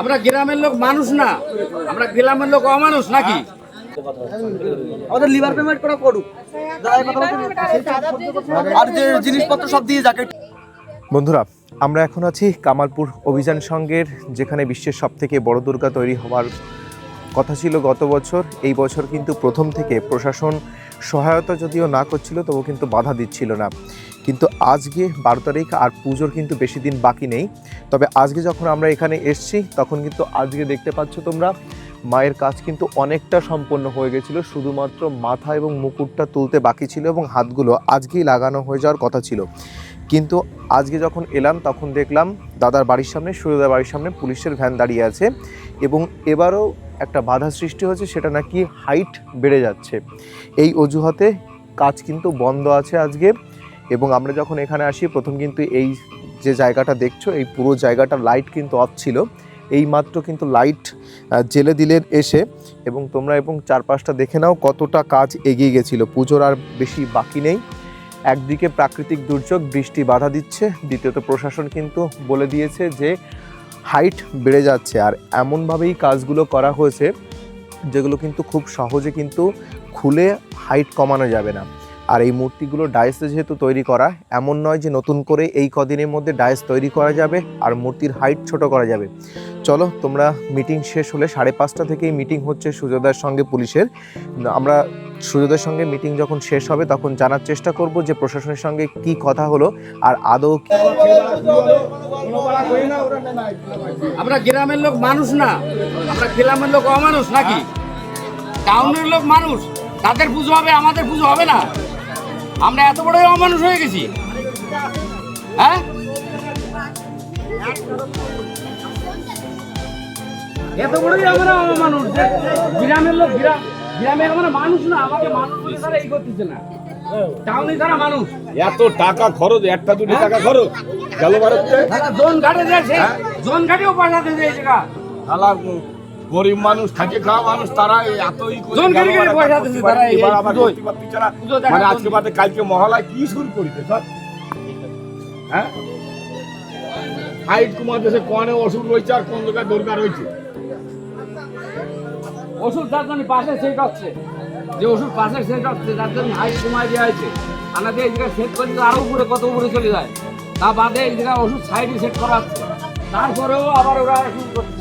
আমরা গ্রামের লোক মানুষ না। আমরা গ্রামের লোক অমানুষ নাকি? আমাদের লিভার পেমেন্ট করা করুক যারা এই কথা বলছে, আর যে জিনিসপত্র সব দিয়ে যাকে বন্ধুরা আমরা এখন আছি কামালপুর অভিযান সংঘের যেখানে বিশ্বের সব থেকে বড় দুর্গা তৈরি হওয়ার কথা ছিল গত বছর। এই বছর কিন্তু প্রথম থেকে প্রশাসন সহায়তা যদিও না করছিল তবু কিন্তু বাধা দিচ্ছিল না। কিন্তু আজকে বারো তারিখ আর পুজোর কিন্তু বেশি দিন বাকি নেই। তবে আজকে যখন আমরা এখানে এসছি, তখন কিন্তু আজকে দেখতে পাচ্ছ তোমরা, মায়ের কাজ কিন্তু অনেকটা সম্পন্ন হয়ে গেছিল। শুধুমাত্র মাথা এবং মুকুটটা তুলতে বাকি ছিল এবং হাতগুলো আজকেই লাগানো হয়ে যাওয়ার কথা ছিল। কিন্তু আজকে যখন এলাম, তখন দেখলাম দাদার বাড়ির সামনে সূর্যদার বাড়ির সামনে পুলিশের ভ্যান দাঁড়িয়ে আছে এবং এবারও একটা বাধা সৃষ্টি হয়েছে, সেটা নাকি হাইট বেড়ে যাচ্ছে। এই অজুহাতে কাজ কিন্তু বন্ধ আছে আজকে। এবং আমরা যখন এখানে আসি, প্রথম কিন্তু এই যে জায়গাটা দেখছ, এই পুরো জায়গাটা লাইট কিন্তু অফ ছিল। এই মাত্র কিন্তু লাইট জেলে দিলেন এসে এবং তোমরা এবং চারপাশটা দেখে নাও কতটা কাজ এগিয়ে গেছিল। পুজোর আর বেশি বাকি নেই। একদিকে প্রাকৃতিক দুর্যোগ, বৃষ্টি বাধা দিচ্ছে। দ্বিতীয়ত প্রশাসন কিন্তু বলে দিয়েছে যে হাইট বেড়ে যাচ্ছে। আর এমনভাবেই কাজগুলো করা হয়েছে, যেগুলো কিন্তু খুব সহজে কিন্তু খুলে হাইট কমানো যাবে না। আর এই মূর্তিগুলো ডায়েসে যেহেতু তৈরি করা, এমন নয় যে নতুন করে এই কদিনের মধ্যে ডায়েস তৈরি করা যাবে আর মূর্তির হাইট ছোট করা যাবে। চলো, তোমরা মিটিং শেষ হলে সাড়ে পাঁচটা থেকেই মিটিং হচ্ছে সুযোদার সঙ্গে পুলিশের। আমরা সুযোদের সঙ্গে মিটিং যখন শেষ হবে, তখন জানার চেষ্টা করব যে প্রশাসনের সঙ্গে কি কথা হলো আর আদৌ কি আমরা গ্রামের লোক মানুষ না, আমরা গ্রামের লোক অমানুষ নাকি? টাউনের লোক মানুষ, তাদের পুজো হবে, আমাদের পুজো হবে না? আমরা এত বড় অমানুষ হয়ে গেছি। হ্যাঁ? এত বড়ই আমরা অমানুষ গ্রামের লোক গ্রাম গ্রামে আমরা মানুষ না আমাকে মানুষ বলে তারা এই করতেছে না। টাউনে তারা মানুষ। এত টাকা খরচ একটা দুটি টাকা খরচ। গেল ভারতে? জোন ঘাটে যায় জোন ঘাটেও পয়সাতে যায় জায়গা। শালা গরিব মানুষ থাকে খাওয়া মানুষ তারা এতই তারা মানে আজকে বাদে কালকে মহলায় কি শুরু করিতে হ্যাঁ? হাইট কুমার দেশে কোনে ওষুধ রয়েছে আর কোন জায়গায় দরকার রয়েছে ওষুধ যার জন্য পাশে সেট হচ্ছে। যে ওষুধ পাশে সেট হচ্ছে যার জন্য হাইট কমায় দেওয়া হয়েছে। আমাদের এই জায়গায় সেট করে দিলে আরও উপরে কত উপরে চলে যায়। তা বাদে জায়গায় ওষুধ সাইডে সেট করা হচ্ছে। তারপরেও আবার ওরা শুরু করছে?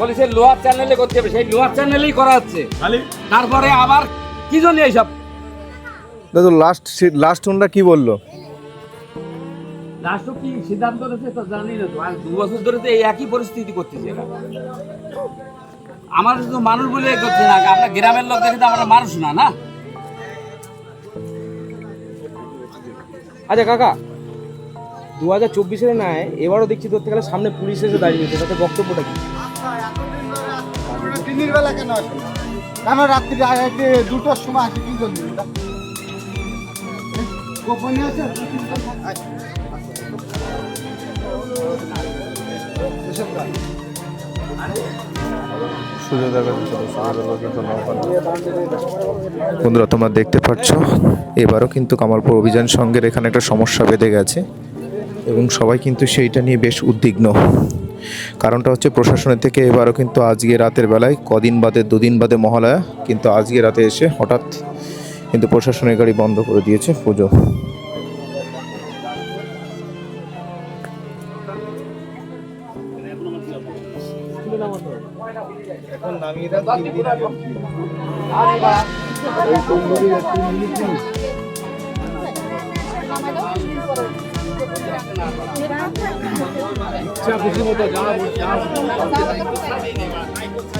বলে সেই লোহার চ্যানেলে করতে হবে সেই লোহার চ্যানেলেই করা হচ্ছে। তারপরে আবার কি জন্য এইসব? দাদু লাস্ট লাস্ট ওনরা কি বলল? রাষ্ট্র কি সিদ্ধান্ত নিয়েছে তো জানি না তো আর দু বছর ধরে তো এই একই পরিস্থিতি করতেছে এরা। আমাদের তো মানুষ বলে করছে না আমরা গ্রামের লোক দেখে তো আমরা মানুষ না না? আচ্ছা কাকা দু হাজার চব্বিশের নয় এবারও দেখছি ধরতে গেলে সামনে পুলিশ এসে দাঁড়িয়েছে তাতে বক্তব্যটা কি? দিনের বেলা কেন কেন রাত্রি দুটোর সময় আসে, কি আছে? বন্ধুরা, তোমরা দেখতে পাচ্ছ, এবারও কিন্তু কামালপুর অভিযান সঙ্গের এখানে একটা সমস্যা বেঁধে গেছে এবং সবাই কিন্তু সেইটা নিয়ে বেশ উদ্বিগ্ন। কারণটা হচ্ছে প্রশাসনের থেকে এবারও কিন্তু আজকে রাতের বেলায়, কদিন বাদে, দুদিন বাদে মহালয়া, কিন্তু আজকে রাতে এসে হঠাৎ কিন্তু প্রশাসনের গাড়ি বন্ধ করে দিয়েছে পুজো।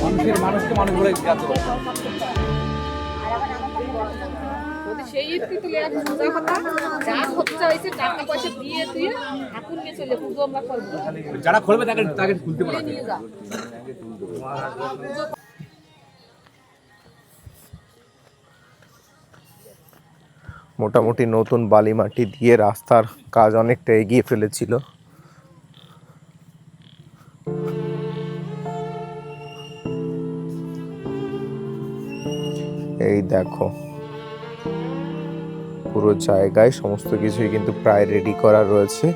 মানুষের মানুষকে মানুষ বলে সেই তুলে এক সোজা কথা যা খরচা হয়েছে টাকা পয়সা দিয়ে দিয়ে ঠাকুর নিয়ে চলে পুজো আমরা করব। যারা খুলবে তাকে তাকে খুলতে নিয়ে যা মোটামুটি নতুন বালি মাটি দিয়ে রাস্তার কাজ অনেকটা এগিয়ে ফেলেছিল। এই দেখো। পুরো জায়গায় সমস্ত কিছুই কিন্তু প্রায় রেডি করা রয়েছে।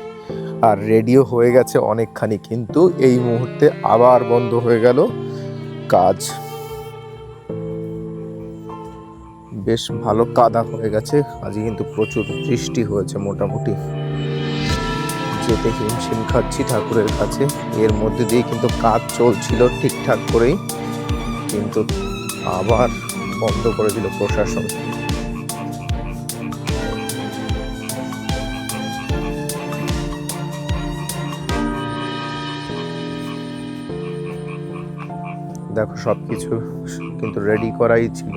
আর রেডিও হয়ে গেছে অনেকখানি, কিন্তু এই মুহূর্তে আবার বন্ধ হয়ে গেল কাজ। বেশ ভালো কাদা হয়ে গেছে। আজকে কিন্তু প্রচুর বৃষ্টি হয়েছে মোটামুটি। যেতে হিমশিম খাচ্ছি ঠাকুরের কাছে। এর মধ্যে দিয়ে কিন্তু কাজ চলছিল ঠিকঠাক করেই, কিন্তু আবার বন্ধ করে দিল প্রশাসন। দেখো সব কিছু কিন্তু রেডি করাই ছিল।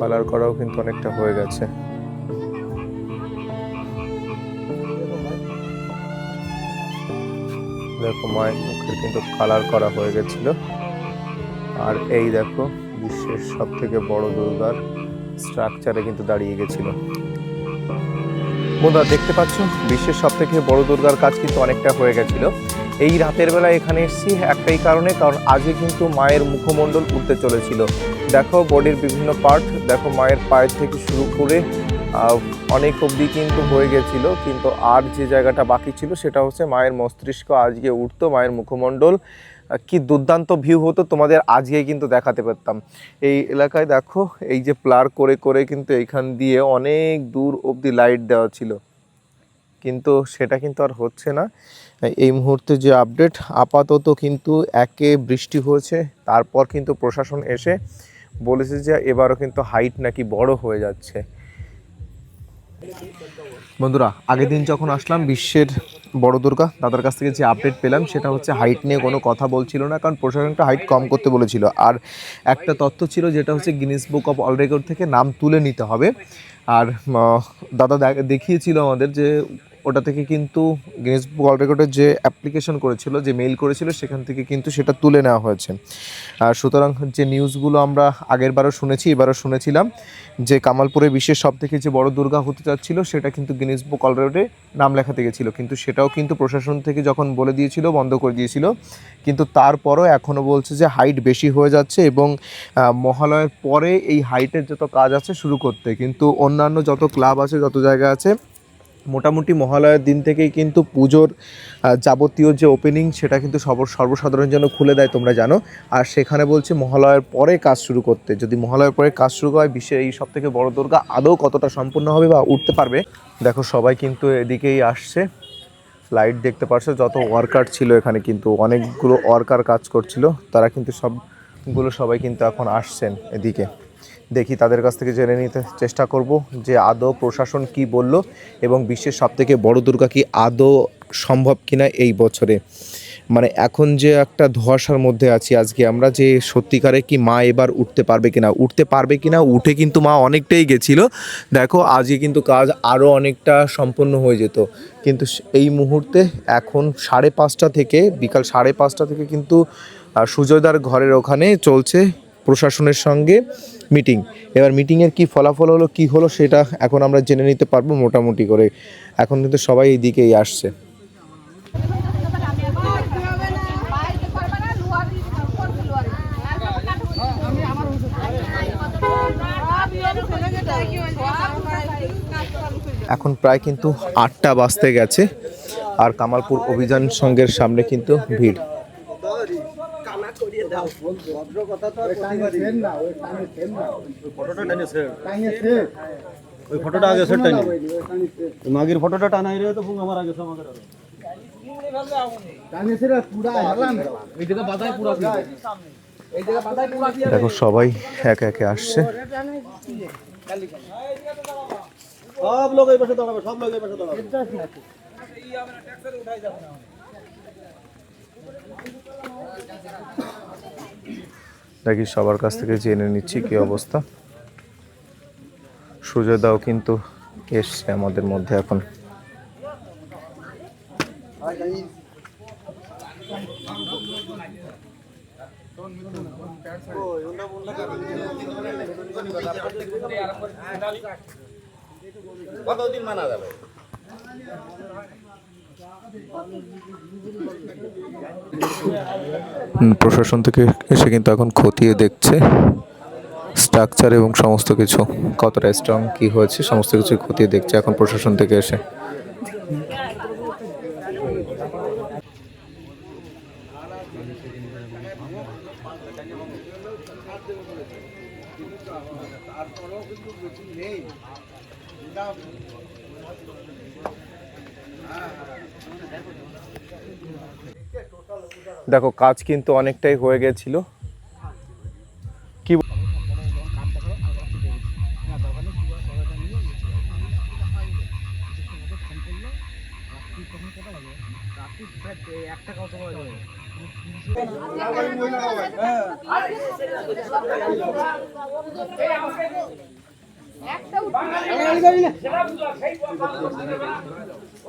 কালার করাও কিন্তু অনেকটা হয়ে গেছে। দেখো মায়ের মুখের কিন্তু কালার করা হয়ে গেছিল। আর এই দেখো, বিশ্বের সব থেকে বড় দুর্গার স্ট্রাকচারে কিন্তু দাঁড়িয়ে গেছিল। বন্ধুরা, দেখতে পাচ্ছ? বিশ্বের সব থেকে বড় দুর্গার কাজ কিন্তু অনেকটা হয়ে গেছিল। এই রাতের বেলা এখানে এসেছি একটাই কারণে, কারণ আজকে কিন্তু মায়ের মুখমণ্ডল উঠতে চলেছিল। দেখো বডির বিভিন্ন পার্ট দেখো মায়ের পায়ের থেকে শুরু করে অনেক অবধি কিন্তু হয়ে গেছিল, কিন্তু আর যে জায়গাটা বাকি ছিল সেটা হচ্ছে মায়ের মস্তিষ্ক আজকে উঠতো, মায়ের মুখমণ্ডল। কি দুর্দান্ত ভিউ হতো, তোমাদের আজকে কিন্তু দেখাতে পারতাম। এই এলাকায় দেখো, এই যে প্লার করে করে কিন্তু এইখান দিয়ে অনেক দূর অবধি লাইট দেওয়া ছিল। কিন্তু সেটা কিন্তু আর হচ্ছে না। এই মুহূর্তে যে আপডেট আপাতত কিন্তু একে বৃষ্টি হয়েছে, তারপর কিন্তু প্রশাসন এসে বলেছে যে এবারও কিন্তু হাইট নাকি বড় হয়ে যাচ্ছে। বন্ধুরা, আগের দিন যখন আসলাম, বিশ্বের বড় দুর্গা দাদার কাছ থেকে যে আপডেট পেলাম, সেটা হচ্ছে হাইট নিয়ে কোনো কথা বলছিল না, কারণ প্রশাসনটা হাইট কম করতে বলেছিল। আর একটা তথ্য ছিল, যেটা হচ্ছে Guinness book of all record থেকে নাম তুলে নিতে হবে। আর দাদা দেখ- দেখিয়েছিল আমাদের যে ওটা থেকে কিন্তু গিনিস অল রেকর্ডের যে অ্যাপ্লিকেশন করেছিল, যে মেইল করেছিল, সেখান থেকে কিন্তু সেটা তুলে নেওয়া হয়েছে। আর সুতরাং যে নিউজগুলো আমরা আগের বারও শুনেছি, এবারও শুনেছিলাম, যে কামালপুরে বিশ্বের সব থেকে যে বড় দুর্গা হতে চাচ্ছিল সেটা কিন্তু গিনিস বুক অলরেডি নাম লেখাতে গেছিল। কিন্তু সেটাও কিন্তু প্রশাসন থেকে যখন বলে দিয়েছিল, বন্ধ করে দিয়েছিল। কিন্তু তারপরও এখনও বলছে যে হাইট বেশি হয়ে যাচ্ছে এবং মহালয়ের পরে এই হাইটের যত কাজ আছে শুরু করতে। কিন্তু অন্যান্য যত ক্লাব আছে, যত জায়গা আছে মোটামুটি মহালয়ের দিন থেকেই কিন্তু পুজোর যাবতীয় যে ওপেনিং সেটা কিন্তু সব সর্বসাধারণের জন্য খুলে দেয়, তোমরা জানো। আর সেখানে বলছে মহালয়ের পরে কাজ শুরু করতে। যদি মহালয়ের পরে কাজ শুরু হয়, বিশ্বের এই সব থেকে বড় দুর্গা আদৌ কতটা সম্পূর্ণ হবে বা উঠতে পারবে? দেখো, সবাই কিন্তু এদিকেই আসছে। লাইট দেখতে পাচ্ছ যত ওয়ার্কার ছিল এখানে কিন্তু অনেকগুলো ওয়ার্কার কাজ করছিল। তারা কিন্তু সবগুলো সবাই কিন্তু এখন আসছেন এদিকে। দেখি তাদের কাছ থেকে জেনে নিতে চেষ্টা করব যে আদৌ প্রশাসন কি বলল এবং বিশ্বের সবথেকে বড় দুর্গা কি আদৌ সম্ভব কিনা এই বছরে। মানে এখন যে একটা ধোঁয়াশার মধ্যে আছি, আজকে আমরা যে সত্যিকারে কি মা এবার উঠতে পারবে কিনা, উঠতে পারবে কিনা, উঠে কিন্তু মা অনেকটাই গেছিল। দেখো, আজকে কিন্তু কাজ আরও অনেকটা সম্পন্ন হয়ে যেত। কিন্তু এই মুহূর্তে এখন সাড়ে পাঁচটা থেকে, বিকাল সাড়ে পাঁচটা থেকে কিন্তু সুজয়দার ঘরের ওখানে চলছে প্রশাসনের সঙ্গে। মিটিং এবার মিটিংয়ের কি ফলাফল হলো, কি হলো সেটা এখন আমরা জেনে নিতে পারব মোটামুটি করে। এখন কিন্তু সবাই এই দিকেই আসছে। এখন প্রায় কিন্তু আটটা বাজতে গেছে, আর কামালপুর অভিযান সংঘের সামনে কিন্তু ভিড়। ওই ফটোটা আগে সেট মাগির ফটোটা টানাই রে তো আমার আগে সব আমাদের দেখো সবাই একে একে আসছে। সব লোক এই পাশে দাঁড়াবে সব লোক এই পাশে দাঁড়াবে। দেখি সবার কাছ থেকে জেনে নিচ্ছি কি অবস্থা। দাও কিন্তু এসছে আমাদের মধ্যে এখন। কতদিন মানা যাবে? প্রশাসন থেকে এসে কিন্তু এখন খতিয়ে দেখছে স্ট্রাকচার এবং সমস্ত কিছু। কতটা স্ট্রং কি হয়েছে, সমস্ত কিছু খতিয়ে দেখছে এখন প্রশাসন থেকে এসে। দেখো কাজ কিন্তু অনেকটাই হয়ে গেছিল। কি বল-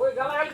ওই গালাগালি